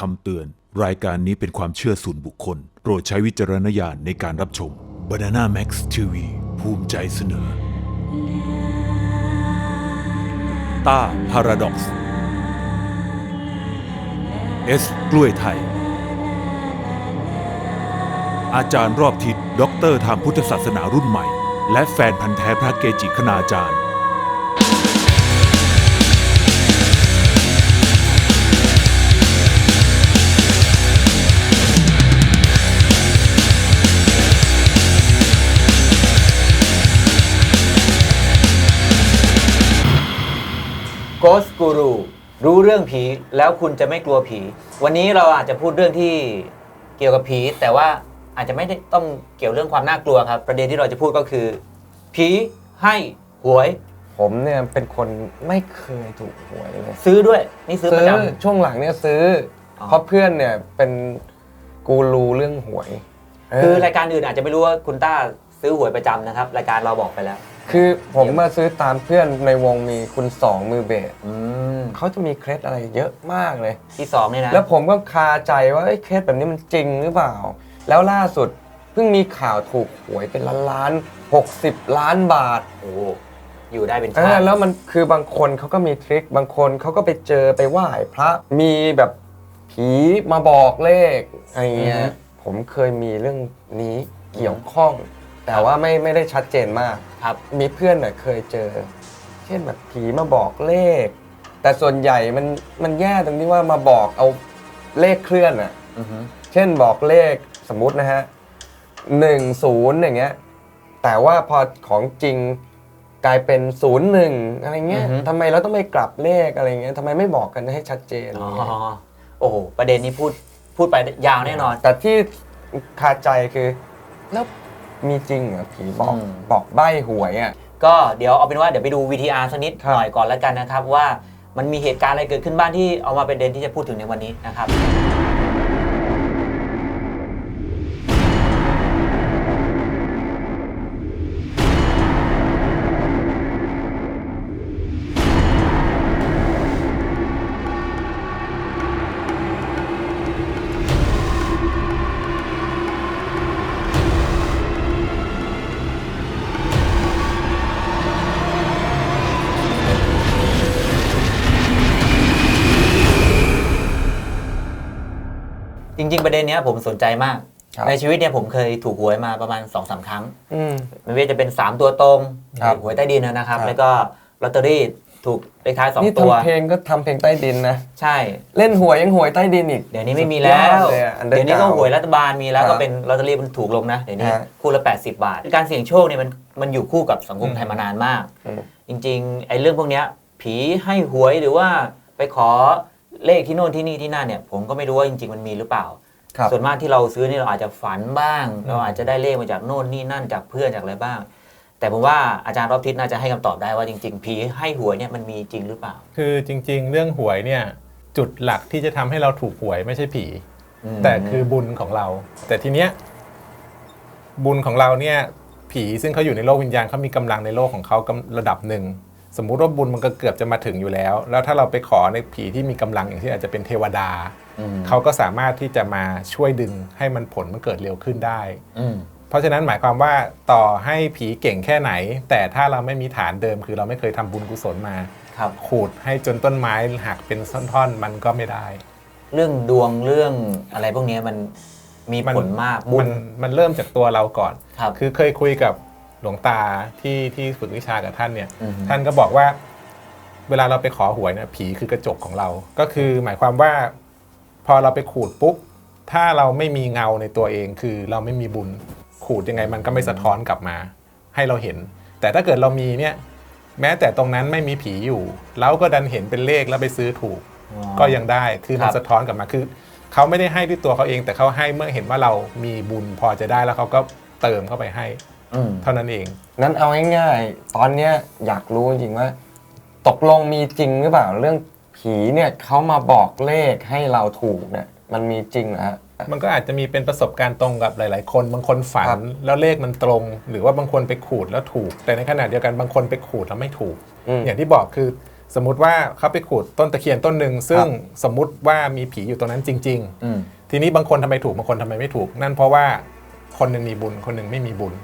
คำเตือน รายการนี้เป็นความเชื่อส่วนบุคคล โปรดใช้วิจารณญาณในการรับชม Banana Max TV ภูมิใจเสนอ ต้าพาราด็อกซ์เอสกล้วยไทย อาจารย์รอบทิศด็อกเตอร์ทางพุทธศาสนารุ่นใหม่ และแฟนพันธ์แท้พระเกจิคณาจารย์ Ghost Guru รู้เรื่องผีแล้วคุณจะไม่กลัวผี วันนี้เราอาจจะพูดเรื่องที่เกี่ยวกับผี แต่ว่าอาจจะไม่ได้ต้องเกี่ยวเรื่องความน่ากลัวครับ ประเด็นที่เราจะพูดก็คือ ผีให้หวย ผมเนี่ยเป็นคนไม่เคยถูกหวยเลยซื้อด้วยนี่ซื้อประจช่วงหลังเนี่ยซื้อออเพราะเพื่อนเนี่ยเป็นกูรูเรื่องหวยเำคือรายการอื่นอาจจะไม่รู้ว่าคุณต้าซื้อหวยประจำนะครับ รายการเราบอกไปแล้ว คือผมมาซื้อตามเพื่อนในวงมีคุณสองมือเบสอืมเขาจะมีเคล็ดอะไรเยอะมากเลย ที่สองเนี่ยนะแล้วผมก็คาใจว่าเอ้ยเคล็ดแบบนี้มันจริงหรือเปล่า แล้วล่าสุดเพิ่งมีข่าวถูกหวยเป็นล้านล้านหกสิบล้านบาท โอ้อยู่ได้เป็นเอชาอติแล้วมันคือบางคนเขาก็มีทริคบางคนเขาก็ไปเจอไปไหว้พระมีแบบผีมาบอกเลขอะไรเงี้ยผมเคยมีเรื่องนี้เกี่ยวข้อง แต่ว่าไม่ไม่ได้ชัดเจนมาก ครับ มีเพื่อนน่ะเคยเจอ เช่นแบบผีมาบอกเลข แต่ส่วนใหญ่มันมันแย่ตรงที่ว่ามาบอกเอาเลขเคลื่อนอะ อือฮึเช่นบอกเลขสมมุตินะฮะหนึ่งศูนย์อย่างเงี้ย แต่ว่าพอของจริงกลายเป็นศูนย์หนึ่งอะไรเงี้ยทำไมเราต้องไปกลับเลขอะไรเงี้ยทำไมไม่บอกกันให้ชัดเจนอ๋ออะไรเงี้ยโอ้โหประเด็นนี้พูดพูดไปยาวแน่นอน แต่ที่คาใจคือ แล้ว มีจริงเหรอผีบอกอืม บอกใบ้หวยอะ ก็เดี๋ยวเอาเป็นว่าเดี๋ยวไปดู VTR สักนิดครับหน่อยก่อนแล้วกันนะครับ ว่ามันมีเหตุการณ์อะไรเกิดขึ้นบ้างที่เอามาเป็นประเด็นที่จะพูดถึงในวันนี้นะครับจ ริง ๆ ประเด็นเนี้ยผมสนใจมาก ครับ ในชีวิตเนี่ยผมเคยถูกหวยมาประมาณ2อสาครั้ง อืมไม่ว่าจะเป็น 3 ตัวตรงครับหวยใต้ดินนะครับ ครับ แล้วก็ลอตเตอรี่ถูกเลขท้าย นี่2 ตัว ทำเพลงก็ทำเพลงใต้ดินนะ ใช่ เล่นหวยยังหวยใต้ดินอีก เดี๋ยวนี้ไม่มีแล้ว สุดยอดเลยอะเดี๋ยวนี้ก็ underground หวยรัฐบาลมีแล้วครัก็บเป็นลอตเตอรี่มันถูกลงนะ เดี๋ยวนี้ฮะคู่ละ 80 บาท การเสี่ยงโชคเนี่ยมันมันอยู่คู่กับสังคมไทยมานานมาก อืม จริงๆไอ้เรื่องพวกเนี้ยผีให้หวยหรือว่าไปขอ เลขที่โน่นที่นี่ที่นั่นเนี่ยผมก็ไม่รู้ว่าจริงๆมันมีหรือเปล่า ครับ ส่วนมากที่เราซื้อนี่เราอาจจะฝันบ้าง เราอาจจะได้เลขมาจากโน่นนี่นั่นจากเพื่อนจากอะไรบ้าง แต่ผมว่าอาจารย์รอบทิศน่าจะให้คำตอบได้ว่าจริงๆผีให้หวยเนี่ยมันมีจริงหรือเปล่าคือจริง ๆ เรื่องหวยเนี่ยจุดหลักที่จะทำให้เราถูกหวยไม่ใช่ผี อืมแต่คือบุญของเรา แต่ทีเนี้ยบุญของเราเนี่ยผีซึ่งเขาอยู่ในโลกวิญญาณเขามีกำลังในโลกของเขากำระดับหนึ่ง สมมุติว่าบุญมันก็เกือบจะมาถึงอยู่แล้ว แล้วถ้าเราไปขอในผีที่มีกำลังอย่างที่อาจจะเป็นเทวดาอืมเขาก็สามารถที่จะมาช่วยดึงให้มันผลมันเกิดเร็วขึ้นได้อืมเพราะฉะนั้นหมายความว่าต่อให้ผีเก่งแค่ไหน แต่ถ้าเราไม่มีฐานเดิม คือเราไม่เคยทำบุญกุศลมาครับขูดให้จนต้นไม้หักเป็นท่อนๆมันก็ไม่ได้ เรื่องดวงเรื่องอะไรพวกเนี้ยมันมีมันผลมากบุมัญนมันเริ่มจากตัวเราก่อนครับคือเคยคุยกับ หลวงตาที่ที่ฝึกวิชากับท่านเนี่ยอือฮึท่านก็บอกว่า เวลาเราไปขอหวยเนี่ยผีคือกระจกของเรา ก็คือหมายความว่า พอเราไปขูดปุ๊บถ้าเราไม่มีเงาในตัวเอง คือเราไม่มีบุญขูดยังไงมันก็ไม่สะท้อนกลับมา ให้เราเห็น แต่ถ้าเกิดเรามีเนี่ย แม้แต่ตรงนั้นไม่มีผีอยู่เราก็ดันเห็นเป็นเลขแล้วไปซื้อถูกอ๋อก็ยังได้คือมัคนรับสะท้อนกลับมาคือเขาไม่ได้ให้ด้วยตัวเขาเอง แต่เขาให้เมื่อเห็นว่าเรามีบุญพอจะได้แล้วเขาก็เติมเข้าไปให้อืม เท่านั้นเอง นั้นเอาง่ายๆ ตอนเนี้ยอยากรู้จริงๆว่า ตกลงมีจริงหรือเปล่าเรื่องผีเนี่ยเขามาบอกเลขให้เราถูกเนี่ยมันมีจริงนะฮะ มันก็อาจจะมีเป็นประสบการณ์ตรงกับหลาย ๆ คน บางคนฝัครันบแล้วเลขมันตรง หรือว่าบางคนไปขูดแล้วถูก แต่ในขณะเดียวกันบางคนไปขูดแล้วไม่ถูก อืม อย่างที่บอกคือสมมุติว่าเขาไปขูดต้นตะเคียนต้นหนึ่งซึ่งสมมุติว่ามีผีอยู่ตรงนั้นจริงอืมๆทีนี้บางคนทำไมถูกบางคนทำไมไม่ถูก นั่นเพราะว่าคนหนึ่งมีบุญคนหนึ่งไม่มีบุญ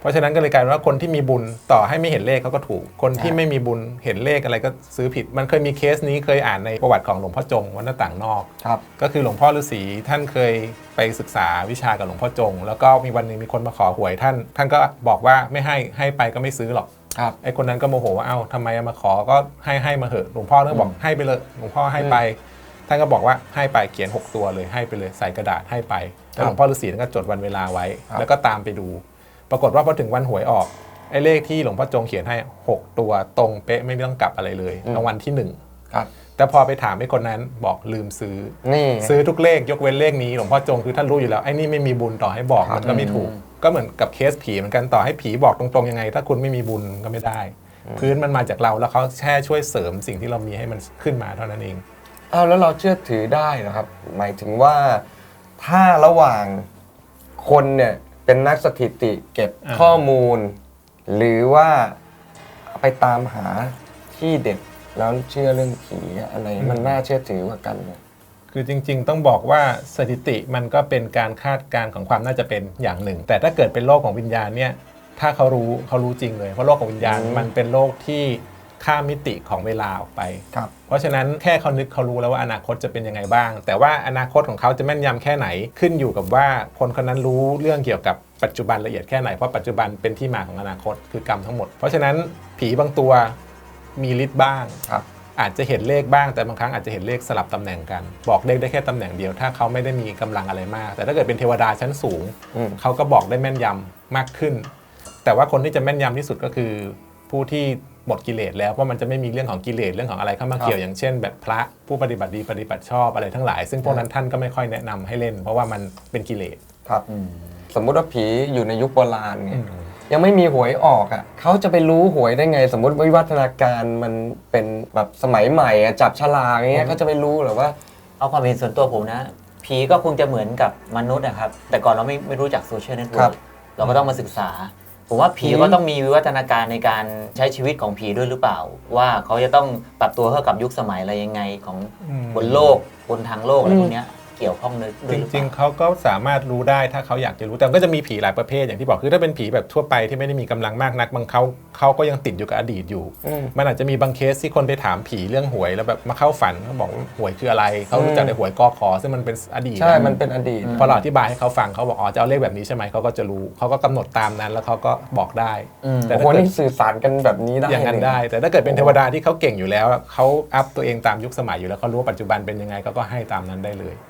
เพราะฉะนั้นก็เลยกลายเป็นว่าคนที่มีบุญต่อให้ไม่เห็นเลขเขาก็ถูก คนที่ใช่ไม่มีบุญเห็นเลขอะไรก็ซื้อผิด มันเคยมีเคสนี้เคยอ่านในประวัติของหลวงพ่อจงวัดหน้าต่างนอก ครับ ก็คือหลวงพ่อฤาษีท่านเคยไปศึกษาวิชากับหลวงพ่อจง แล้วก็มีวันหนึ่งมีคนมาขอหวยท่าน ท่านก็บอกว่าไม่ให้ให้ไปก็ไม่ซื้อหรอกครับไอ้คนนั้นก็โมโหว่าเอ้าทำไมมาขอก็ให้ให้มาเหอะหลวงพ่อก็บอกให้ไปเลยหลวงพ่อให้ไป ท่านก็บอกว่าให้ไปเขียน 6 ตัวเลยให้ไปเลยใส่กระดาษให้ไปแล้วหลวงพ่อฤาษีท่านก็จดวันเวลาไว้ครับแล้วก็ตามไปดู ปรากฏว่าพอถึงวันหวยออกไอ้เลขที่หลวงพ่อจงเขียนให้ 6 ตัวตรงเป๊ะไม่ต้องกลับอะไรเลยรางวัลที่หนึ่งครับ แต่พอไปถามไอ้คนนั้นบอกลืมซื้อ นี่ ซื้อทุกเลขยกเว้นเลขนี้หลวงพ่อจงคือท่านรู้อยู่แล้วไอ้นี่ไม่มีบุญต่อให้บอกครับมันก็ไม่ถูก ก็เหมือนกับเคสผีเหมือนกันต่อให้ผีบอกตรงๆยังไง ถ้าคุณไม่มีบุญก็ไม่ได้ พื้นมันมาจากเราแล้วเขาแค่ช่วยเสริมสิ่งที่เรามีให้มันขึ้นมาเท่านั้นเองอ้าวแล้วเราเชื่อถือได้เหรอครับ หมายถึงว่าถ้าระหว่างคนเนี่ย เป็นนักสถิติเก็บอ่า ข้อมูล หรือว่าไปตามหาที่เด็ดแล้วเชื่อเรื่องผีอะไรมันน่าเชื่อถือกว่ากันเนี่ย คือจริง ๆ ต้องบอกว่าสถิติมันก็เป็นการคาดการณ์ของความน่าจะเป็นอย่างหนึ่ง แต่ถ้าเกิดเป็นโลกของวิญญาณเนี่ยถ้าเขารู้เขารู้จริงเลย เพราะโลกของวิญญาณอืม มันเป็นโลกที่ ข้ามมิติของเวลาออกไป ครับ เพราะฉะนั้นแค่เขานึกเขารู้แล้วว่าอนาคตจะเป็นยังไงบ้าง แต่ว่าอนาคตของเขาจะแม่นยำแค่ไหนขึ้นอยู่กับว่าคนคนนั้นรู้เรื่องเกี่ยวกับปัจจุบันละเอียดแค่ไหน เพราะปัจจุบันเป็นที่มาของอนาคตคือกรรมทั้งหมด เพราะฉะนั้นผีบางตัวมีฤทธิ์บ้าง ครับ อาจจะเห็นเลขบ้างแต่บางครั้งอาจจะเห็นเลขสลับตำแหน่งกัน บอกเลขได้แค่ตำแหน่งเดียวถ้าเขาไม่ได้มีกำลังอะไรมาก แต่ถ้าเกิดเป็นเทวดาชั้นสูง อืม เขาก็บอกได้แม่นยำมากขึ้น แต่ว่าคนที่จะแม่นยำที่สุดก็คือผู้ที่ หมดกิเลสแล้วเพราะมันจะไม่มีเรื่องของกิเลสเรื่องของอะไรเข้ามาเกี่ยวอย่างเช่น แบบพระผู้ปฏิบัติดีปฏิบัติชอบอะไรทั้งหลาย ซึ่งพวกนั้นท่านก็ไม่ค่อยแนะนำให้เล่น เพราะว่ามันเป็นกิเลสครับอืมสมมุติว่าผีอยู่ในยุคโบราณไงอืมยังไม่มีหวยออกอะเขาจะไปรู้หวยได้ไง สมมติวิวัฒนาการมันเป็นแบบสมัยใหม่อะจับฉลากอย่างเงี้ยเขาจะไปรู้เหรือว่า เอาความเห็นส่วนตัวผมนะ ผีก็คงจะเหมือนกับมนุษย์นะครับ แต่ก่อนเราไม่ไม่รู้จักโซเชียลเน็ตเวิครัร์บกเราก็ต้องมาศึกษา ผมว่าผีอืมก็ต้องมีวิวัฒนาการในการใช้ชีวิตของผีด้วยหรือเปล่า ว่าเขาจะต้องปรับตัวเข้ากับยุคสมัยอะไรยังไงของอืมบนโลกบนทางโลกอะไรพวกเนี้ย เกี่ยวข้องด้วยด้จวยหรือเปริงล่าๆเขาก็สามารถรู้ได้ถ้าเขาอยากจะรู้แต่มันก็จะมีผีหลายประเภทอย่างที่บอกคือถ้าเป็นผีแบบทั่วไปที่ไม่ได้มีกำลังมากนักบางเขาเขาก็ยังติดอยู่กับอดีตอยู่ อืม มันอาจจะมีบางเคสที่คนไปถามผีเรื่องหวยแล้วแบบมาเข้าฝันเขาบอกว่าหวยคืออะไรเขารู้จักแต่หวยกอขอซึ่งมันเป็นอดีตใช่นะมันเป็นอดีต พอเราอธิบายให้เขาฟังเขาบอกอ๋อจะเอาเลขแบบนี้ใช่ไหมเขาก็จะรู้เขาก็กำหนดตามนั้นแล้วเขาก็บอกได้อืมแต่โอ้โหถ้าเกิด นี่สื่อสารกันแบบนี้ได้อย่างนั้นเลยได้ แต่ถ้าเกิดเป็นเทวดาที่เขาเก่งอยู่แล้ว เขาอัพตัวเองตามยุคสมัยอยู่แล้วเขารู้ว่าปัจจุบันเป็นยังไงเขาก็ให้ตามนั้นได้เลยอืม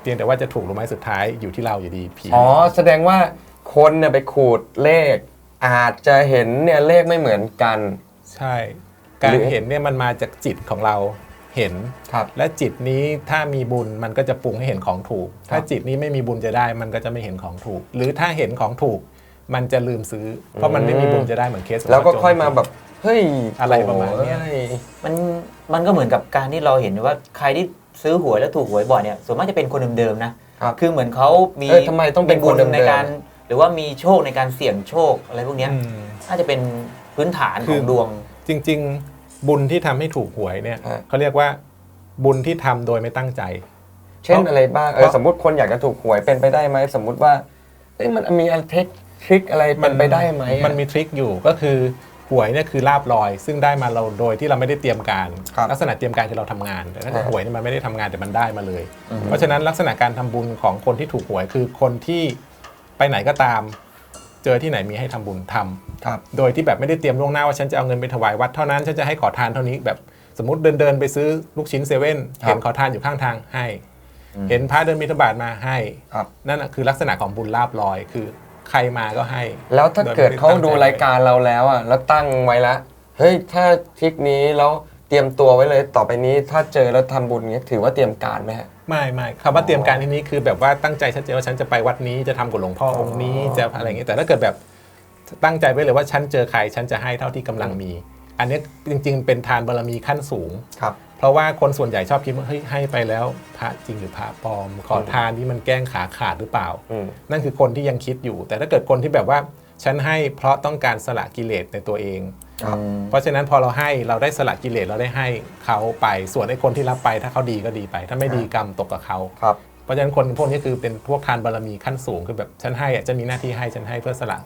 เพียงแต่ว่าจะถูกหรือไม่สุดท้ายอยู่ที่เราอยู่ดีผีอ๋อ แสดงว่าคนเนี่ยไปขูดเลข อาจจะเห็นเนี่ยเลขไม่เหมือนกัน ใช่ การหรือเห็นเนี่ยมันมาจากจิตของเราเห็นครับและจิตนี้ถ้ามีบุญมันก็จะปรุงให้เห็นของถูก ถ้าจิตนี้ไม่มีบุญจะได้ มันก็จะไม่เห็นของถูก หรือถ้าเห็นของถูกมันจะลืมซื้อ เพราะมันไม่มีบุญจะได้เหมือนเคสของแล้วก็พระโจรค่อยมาแบบเฮ้ยอะไรประมาณเนี้ยโอ้ยมันมันก็เหมือนกับการที่เราเห็นว่าใครที่ ซื้อหวยแล้วถูกหวยบ่อยเนี่ยส่วนมากจะเป็นคนเดิมๆนะครับคือเหมือนเขามีเออทำไมต้องเป็นบุญคนเดิมๆ ในการ หรือว่ามีโชคในการเสี่ยงโชคอะไรพวกเนี้ยอืม น่าจะเป็นพื้นฐานคืขอองดวง จริง ๆ บุญที่ทำให้ถูกหวยเนี่ยฮะ เขาเรียกว่าบุญที่ทำโดยไม่ตั้งใจ เช่นเพราะอะไรบ้างเอเพอราะสมมติคนอยากจะถูกหวยเป็นไปได้ไหมสมมติว่าเอ้ยมันมีอะไรเทคทริคอะไรเป็นไปได้ไหมอะ มันมีทริคอยู่ก็คือ หวยเนี่ยคือลาบลอย ซึ่งได้มาเราโดยที่เราไม่ได้เตรียมการ ครับลักษณะเตรียมการคือเราทำงานแต่ถ้าเกิดอ่าหวยเนี่ยมันไม่ได้ทำงานแต่มันได้มาเลยอือฮึเพราะฉะนั้นลักษณะการทำบุญของคนที่ถูกหวยคือคนที่ไปไหนก็ตาม เจอที่ไหนมีให้ทำบุญทำครับ โดยที่แบบไม่ได้เตรียมล่วงหน้าว่าฉันจะเอาเงินไปถวายวัดเท่านั้นฉันจะให้ขอทานเท่านี้แบบสมมติเดินเดินๆไปซื้อลูกชิ้นเซเว่นครับ เห็นขอทานอยู่ข้างทางให้ เห็นพระเดินมิถบาทมาให้ ครับ นั่นน่ะคือลักษณะของบุญลาบลอย คือ ใครมาก็ให้ แล้วถ้าเกิดเขาดูรายการเราแล้วอะแล้วตั้งไว้แล้วเฮ้ยถ้าทริคนี้แล้วเตรียมตัวไว้เลยต่อไปนี้ถ้าเจอแล้วทำบุญเงี้ยถือว่าเตรียมการไหมฮะไม่ไม่คำว่าเตรียมการที่นี้คือแบบว่าตั้งใจชัดเจนว่าฉันจะไปวัดนี้จะทำกับหลวงพ่อองค์นี้จะอะไรอย่างเงี้ยแต่ถ้าเกิดแบบตั้งใจไว้เลยว่าฉันเจอใครฉันจะให้เท่าที่กำลังมี อันนี้จริง ๆ เป็นทานบารมีขั้นสูงครับ เพราะว่าคนส่วนใหญ่ชอบคิดว่าเฮ้ยให้ไปแล้วพระจริงหรือพระปลอม ขอทานนี่มันแกล้งขาขาดหรือเปล่า อืม นั่นคือคนที่ยังคิดอยู่ แต่ถ้าเกิดคนที่แบบว่าฉันให้เพราะต้องการสละกิเลสในตัวเอง ครับ เพราะฉะนั้นพอเราให้เราได้สละกิเลสเราได้ให้เขาไปส่วนไอ้คนที่รับไป ถ้าเขาดีก็ดีไป ถ้าไม่ดีกรรมตกกับเขา ครับ เพราะฉะนั้นคนพวกนี้คือเป็นพวกทานบารมีขั้นสูงคือแบบฉันให้อะจะมีหน้าที่ให้ฉันให้เพื่อสละ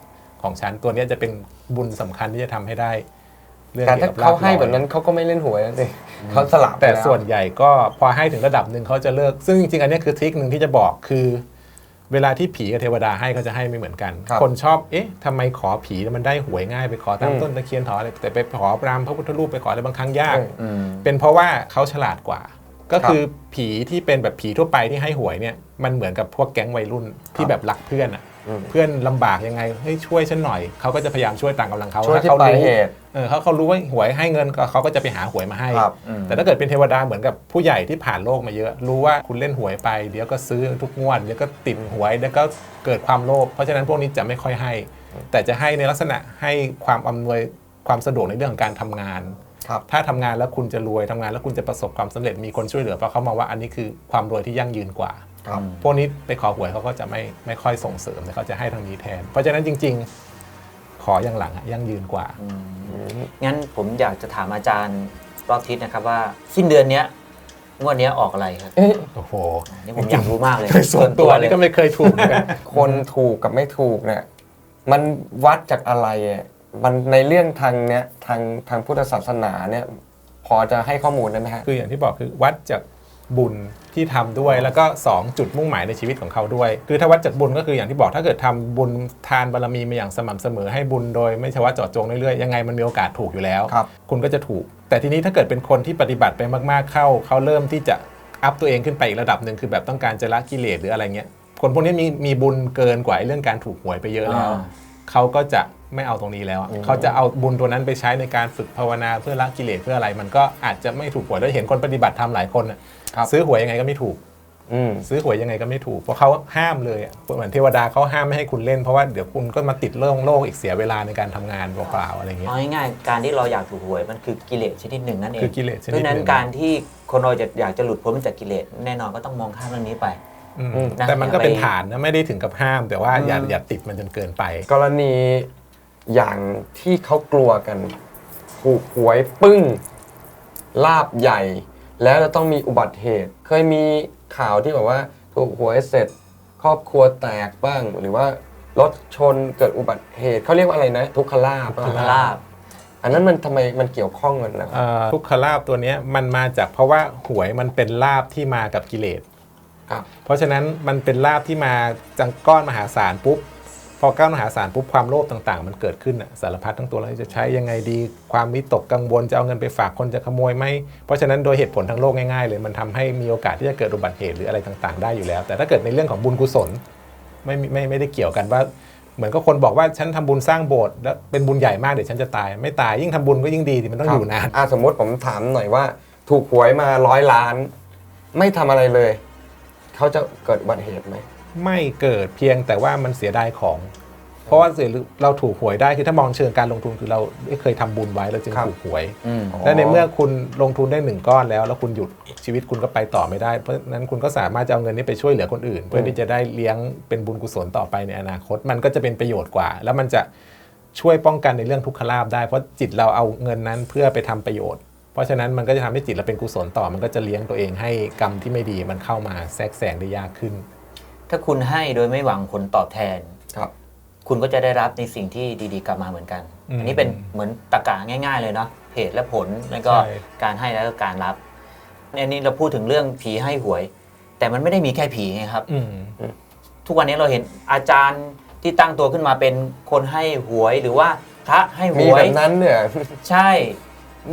ของฉันตัวเนี้ยจะเป็นบุญสำคัญที่จะทำให้ได้เรื่อง แต่เกี่ยถ้าวกับลเขาภให้ลอยแบบนั้นเขาก็ไม่เล่นหวยแล้วสิเขาสลับไปแต่ล้ส่วนใหญ่ก็พอให้ถึงระดับหนึ่งเขาจะเลิก ซึ่งจริงๆอันเนี้ยคือทริคหนึ่งที่จะบอกคือ เวลาที่ผีกับเทวดาให้เขาจะให้ไม่เหมือนกันครับคนชอบเอ๊ะทำไมขอผีแล้วมันได้หวยง่ายไปขอตามอืมต้นตะเคียนขออะไรแต่ไปขอรามพระพุทธรูปไปขออะไรบางครั้งยากเอออืมเป็นเพราะว่าเขาฉลาดกว่าก็ครับคือผีที่เป็นแบบผีทั่วไปที่ให้หวยเนี่ยมันเหมือนกับพวกแก๊งวัยรุ่นที่แบบรักเพื่อนอะอืม เพื่อนลำบากยังไงเฮ้ยช่วยฉันหน่อยเขาก็จะพยายามช่วยต่างกำลังเขาช่วยที่ถ้าปลายรู้เหตุเออเขาเขารู้ว่าหวยให้เงินก็เขาก็จะไปหาหวยมาให้ ครับอืม แต่ถ้าเกิดเป็นเทวดาเหมือนกับผู้ใหญ่ที่ผ่านโลกมาเยอะ รู้ว่าคุณเล่นหวยไป เดี๋ยวก็ซื้อทุกงวดเดี๋ยวก็ติดหวยเดี๋ยวก็เกิดความโลภเพราะฉะนั้นพวกนี้จะไม่ค่อยให้ แต่จะให้ในลักษณะให้ความอำนวยความสะดวกในเรื่องของการทำงาน ครับ ถ้าทำงานแล้วคุณจะรวยทำงานแล้วคุณจะประสบความสำเร็จมีคนช่วยเหลือเพราะเขามองว่าอันนี้คือความรวยที่ยั่งยืนกว่า ครับ พวกนี้ไปขอหวยเขาก็จะไม่ไม่ค่อยส่งเสริมแต่เขาจะให้ทางนี้แทน เพราะฉะนั้นจริง ๆ ขออย่างหลังอะยั่งยืนกว่า งั้นผมอยากจะถามอาจารย์รอบทิศนะครับว่า สิ้นเดือนเนี้ยงวดเนี้ยออกอะไรครับเอ๊ะโอ้โหนี่ผมอยากรู้มากเลยส่วนตัวเลนี่ยก็ไม่เคยถูกเหมือนกันคนถูกกับไม่ถูกเนี่ยมันวัดจากอะไรอะมันในเรื่องทางเนี้ยทางทางพุทธศาสนาเนี่ย พอจะให้ข้อมูลได้ไหมฮะคืออย่างที่บอกคือวัดจากบุญ ที่ทำด้วยแล้วก็ 2 จุดมุ่งหมายในชีวิตของเขาด้วย คือถ้าวัดจากบุญก็คืออย่างที่บอกถ้าเกิดทำบุญทานบารมีมาอย่างสม่ำเสมอให้บุญโดยไม่ใช่ว่าเจาะจงเรื่อยๆยังไงมันมีโอกาสถูกอยู่แล้วครับคุณก็จะถูก แต่ทีนี้ถ้าเกิดเป็นคนที่ปฏิบัติไปมากๆเข้า เขาเริ่มที่จะอัพตัวเองขึ้นไปอีกระดับหนึ่งคือแบบต้องการจะละกิเลสหรืออะไรเงี้ยคนพวกนี้มีมีบุญเกินกว่าไอ้เรื่องการถูกหวยไปเยอะแล้วอ่าเขาก็จะ ไม่เอาตรงนี้แล้วอะเขาจะเอาบุญตัวนั้นไปใช้ในการฝึกภาวนาเพื่อละกิเลสเพื่ออะไร มันก็อาจจะไม่ถูกหวยแล้วเห็นคนปฏิบัติทำหลายคนอะครับซื้อหวยยังไงก็ไม่ถูก อืม ซื้อหวยยังไงก็ไม่ถูก เพราะเขาห้ามเลยอะเหมือนเทวดาเขาห้ามไม่ให้คุณเล่นเพราะว่าเดี๋ยวคุณก็มาติดเรื่องโลกอีกเสียเวลาในการทำงานเปล่าๆอะไรเงี้ย เอาง่ายๆการที่เราอยากถูกหวยมันคือกิเลสชนิดหนึ่งนั่นเองคือกิเลสชนิดหนึ่งเพราะฉะนั้นการที่คนเราจะอยากจะหลุดพ้นจากกิเลสแน่นอนก็ต้องมองข้ามเรื่องนี้ไป อืมอืมแต่มันก็เป็นอย่าไปฐานนะไม่ได้ถึงกับห้าม แต่ว่าอย่าอืมอย่าติดมันจนเกินไป กรณี อย่างที่เขากลัวกันถูกหวยปึ้งลาบใหญ่ แล้วจะต้องมีอุบัติเหตุ เคยมีข่าวที่แบบว่าถูกหวยเสร็จ ครอบครัวแตกบ้าง หรือว่ารถชนเกิดอุบัติเหตุเขาเรียกว่าอะไรนะ ทุกขลาบทุกขลาบอันนั้นมันทำไมมันเกี่ยวข้องกันนะครับเอ่อทุกขลาบตัวเนี้ยมันมาจากเพราะว่าหวยมันเป็นลาบที่มากับกิเลสครับเพราะฉะนั้นมันเป็นลาบที่มาจังก้อนมหาศาลปุ๊บ พอก้อนมหาศาลปุ๊บความโลภต่างๆ มันเกิดขึ้นสารพัดทั้งตัวเราจะใช้ยังไงดี ความวิตกกังวลจะเอาเงินไปฝากคนจะขโมยไหมเพราะฉะนั้นโดยเหตุผลทั้งโลกง่ายๆเลยมันทำให้มีโอกาสที่จะเกิดอุบัติเหตุหรืออะไรต่างๆ ได้อยู่แล้ว แต่ถ้าเกิดในเรื่องของบุญกุศลไม่ไม่ไม่ได้เกี่ยวกันว่า เหมือนก็คนบอกว่าฉันทำบุญสร้างโบสถ์แล้วเป็นบุญใหญ่มากเดี๋ยวฉันจะตายไม่ตายยิ่งทำบุญก็ยิ่งดีมันต้องอยู่นานสมมติผมถามหน่อยว่า ถูกหวยมาร้อยล้าน ไม่ทำอะไรเลย เขาจะเกิดอุบัติเหตุไหม ไม่เกิดเพียงแต่ว่ามันเสียดายของ เพราะว่าเสียเราถูกหวยได้คือถ้ามองเชิงการลงทุนคือเราได้เคยทำบุญไว้เราจึงครับถูกหวยอืมอ๋อและในเมื่อคุณลงทุนได้หนึ่งก้อนแล้ว แล้วคุณหยุดชีวิตคุณก็ไปต่อไม่ได้ เพราะฉะนั้นคุณก็สามารถจะเอาเงินนี้ไปช่วยเหลือคนอื่น เพื่อที่จะได้เลี้ยงเป็นบุญกุศลต่อไปในอนาคต มันก็จะเป็นประโยชน์กว่า แล้วมันจะช่วยป้องกันในเรื่องทุกขลาภได้เพราะจิตเราเอาเงินนั้นเพื่อไปทำประโยชน์เพราะฉะนั้นมันก็จะทำให้จิตเราเป็นกุศลต่อ มันก็จะเลี้ยงตัวเองให้กรรมที่ไม่ดีมันเข้ามาแทรกแซงได้ยากขึ้น ถ้าคุณให้โดยไม่หวังผลตอบแทน ครับ คุณก็จะได้รับในสิ่งที่ดีๆกลับมาเหมือนกัน อืมอันนี้เป็นเหมือนตรกาง่าย ๆ เลยเนาะเหตุและผลแล้วก็ใช่ การให้แล้วก็การรับอันนี้เราพูดถึงเรื่องผีให้หวย แต่มันไม่ได้มีแค่ผีไงครับ อืม ทุกวันนี้เราเห็นอาจารย์ที่ตั้งตัวขึ้นมาเป็นคนให้หวยหรือว่าพระให้หมีวแบย บนั้นเนี่ย ใช่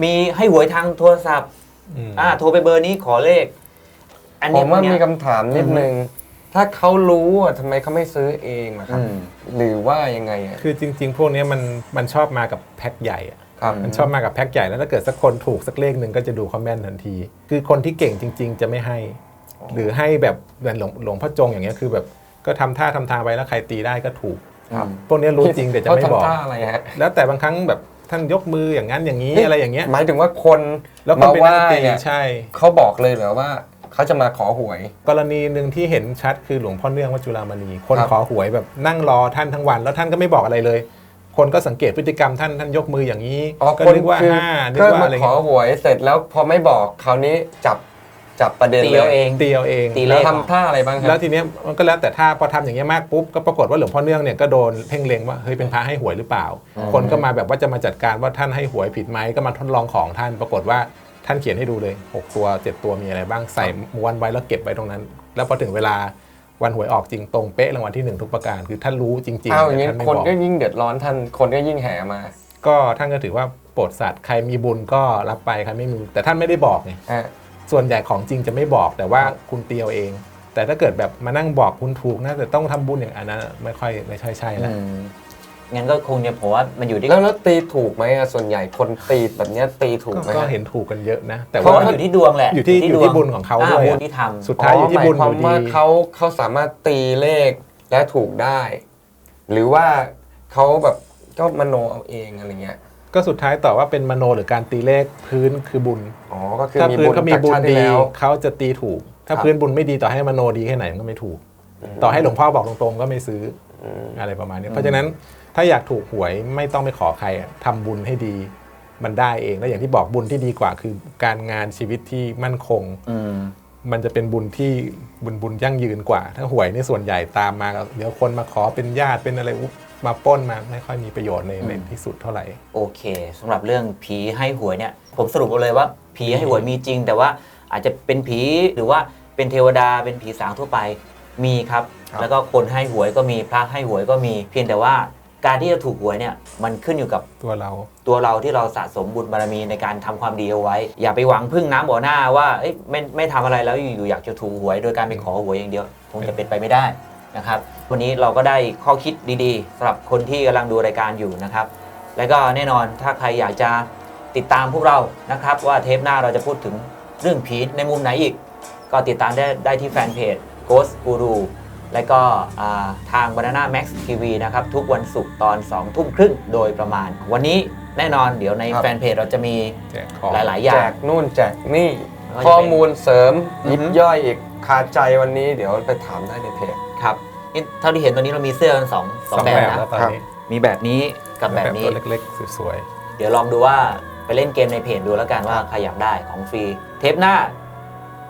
มีให้หวยทางโทรศัพท์ อืม อ่า โทรไปเบอร์นี้ขอเลข อันผนี้มว่าพวกเนี้ยมีคำถามนิดนึง ถ้าเขารู้อะทำไมเขาไม่ซื้อเองล่ะครับอืมหรือว่ายังไงอะ คือจริง ๆ พวกเนี้ยมันมันชอบมากับแพ็คใหญ่อะครับ มันชอบมากับแพ็คใหญ่แล้วถ้าเกิดสักคนถูกสักเลขหนึ่งก็จะดูคอมเมนต์ทันที คือคนที่เก่งจริง ๆ จะไม่ให้ หรือให้แบบเหมือนหลวงหลวงพ่อจงอย่างเงี้ยคือแบบก็ทำท่าทำทางไว้แล้วใครตีได้ก็ถูก ครับพวกเนี้ยรู้จริงแต่จะไม่บอก เขาทำท่าอะไรฮะ แล้วแต่บางครั้งแบบท่านยกมืออย่างนั้นอย่างนี้อะไรอย่างเงี้ยหมายถึงว่าคนแล้วคนมาเป็นไหว้นักตีเนี่ยใช่ เขาบอกเลยเหรอว่า เขาจะมาขอหวย กรณีหนึ่งที่เห็นชัดคือหลวงพ่อเนื่องวัดจุฬามณี คนครับ ขอหวยแบบนั่งรอท่านทั้งวัน แล้วท่านก็ไม่บอกอะไรเลย คนก็สังเกตพฤติกรรมท่านท่านยกมืออย่างนี้อ๋อก็คนนึกว่าคือห้านึกก็ว่ามาอะไรขอเงี้ยหวยเสร็จแล้วพอไม่บอกคราวนี้จับจับประเด็นตีเลเอาเอยงตีเอาเอง ตี แล้วเลขทำท่าอะไรบ้างคแล้รัวบทีเนี้ยมันก็แล้วแต่ถ้าพอทำอย่างเงี้ยมากปุ๊บก็ปรากฏว่าหลวงพ่อเนื่องเนี่ยก็โดนเพ่งเล็งว่าเฮ้ยเป็นพระให้หวยหรือเปล่า คนก็มาแบบว่าจะมาจัดการว่าท่านให้หวยผิดไหมก็มาทดลองของท่านปรากฏว่า ท่านเขียนให้ดูเลยหกตัวเจ็ดตัวมีอะไรบ้างใส่ม้วนไว้แล้วเก็บไว้ตรงนั้น แล้วพอถึงเวลาวันหวยออกจริงตรงเป๊ะรางวัลที่หนึ่งทุกประการ คือท่านรู้จริงๆอ้าวอย่างแต่นี้ท่านไม่คนบอกก็ยิ่งเดือดร้อนท่านคนก็ยิ่งแห่มาก็ท่านก็ถือว่าโปรดสัตว์ใครมีบุญก็รับไปใครไม่มีแต่ท่านไม่ได้บอกไงอะส่วนใหญ่ของจริงจะไม่บอกแต่ว่าคุณเตียวเอง แต่ถ้าเกิดแบบมานั่งบอกคุณถูกนะแต่ต้องทำบุญอย่างอันนั้นไม่ค่อยไม่ค่อยใช่อืแล้วม งั้นก็คงจะผมว่ามันอยู่ที่แล้วแล้วตีถูกไหมอะส่วนใหญ่คนตีแบบเนี้ยตีถูกไหมก็ฮะ เห็นถูกกันเยอะนะ แต่เพราะว่าว่าอยู่ที่ดวงแหละอยู่ที่อยู่ที่บุญของเขาด้วยบุญอะที่ทำ สุดท้ายอยู่ที่บุญหอมายยู่ความดีว่าเขาเขาสามารถตีเลขและถูกได้ หรือว่าเขาแบบก็มโนเอาเองอะไรเงี้ยก็สุดท้ายต่อว่าเป็นมโนหรือการตีเลขพื้นคือบุญ อ๋อก็คือถ้ามีพื้นบุญเขามีจากบุญชาติที่ดีแล้ว เขาจะตีถูก ถ้าครับ พื้นบุญไม่ดีต่อให้มโนดีแค่ไหนมันก็ไม่ถูก ต่อให้หลวงพ่อบอกตรงๆก็ไม่ซื้อออะไรประมาณนี้เพราะฉะนั้น ถ้าอยากถูกหวยไม่ต้องไปขอใครอะทำบุญให้ดีมันได้เอง แล้วอย่างที่บอกบุญที่ดีกว่าคือการงานชีวิตที่มั่นคงอืมมันจะเป็นบุญที่บุญบุญยั่งยืนกว่า ถ้าหวยในส่วนใหญ่ตามมา เดี๋ยวคนมาขอเป็นญาติเป็นอะไรอุ๊บมาปล้นมาไม่ค่อยมีประโยชน์ในในที่สุดเท่าไหร่ โอเคสำหรับเรื่องผีให้หวยเนี่ย ผมสรุปเอาเลยว่า ผีให้หวยมีจริง แต่ว่าอาจจะเป็นผีหรือว่าเป็นเทวดาเป็นผีสางทั่วไปมีครับครับแล้วก็คนให้หวยก็มีพระให้หวยก็มี เพียงแต่ว่า การที่จะถูกหวยเนี่ยมันขึ้นอยู่กับตัวเรา ตัวเราที่เราสะสมบุญบารมีในการทำความดีเอาไว้ อย่าไปหวังพึ่งน้ำบ่อหน้าว่าเอ้ยไม่ไม่ทำอะไรแล้วอยู่ๆอยากจะถูกหวย โดยการไปขอหวยอย่างเดียวคงจะเป็นไปไม่ได้นะครับวันนี้เราก็ได้ข้อคิดดีๆสำหรับคนที่กำลังดูรายการอยู่นะครับ แล้วก็แน่นอนถ้าใครอยากจะติดตามพวกเรานะครับ ว่าเทปหน้าเราจะพูดถึงเรื่องผีในมุมไหนอีก ก็ติดตามได้ได้ที่แฟนเพจ Ghost Guru และก็อ่าทาง Banana Max TV นะครับทุกวันศุกร์ตอน 2 ทุ่มครึ่งโดยประมาณ วันนี้แน่นอนเดี๋ยวในครับ แฟนเพจเราจะมีแจกของ หลาย ๆ อแจย่าง กนู่นแจกนี่ไม่ว่าจะเป็น ข้อมูลเสริมอือฮึยิบย่อยอีกคาใจวันนี้เดี๋ยวไปถามได้ในเพจ ครับนี่เท่าที่เห็นตอนนี้เรามีเสื้อกันสองสองแบบนะแล้วตอนครับนี้มีแบบนี้กับแบบนี้ ตัวเล็กๆ สวยเดี๋ยวลองดูว่าไปเล่นเกมในเพจดูแล้วกันว่าใครอยากได้ของฟรี เทปหน้า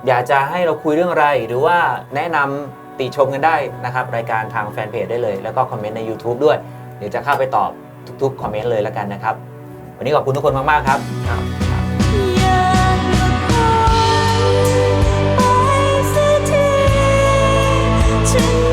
อยากจะให้เราคุยเรื่องอะไร หรือว่าแนะนำ ติชมกันได้นะครับรายการทางแฟนเพจได้เลย แล้วก็คอมเมนต์ใน YouTube ด้วย เดี๋ยวจะเข้าไปตอบทุกๆคอมเมนต์เลยแล้วกันนะครับ วันนี้ขอบคุณทุกคนมากๆครับ ฉัน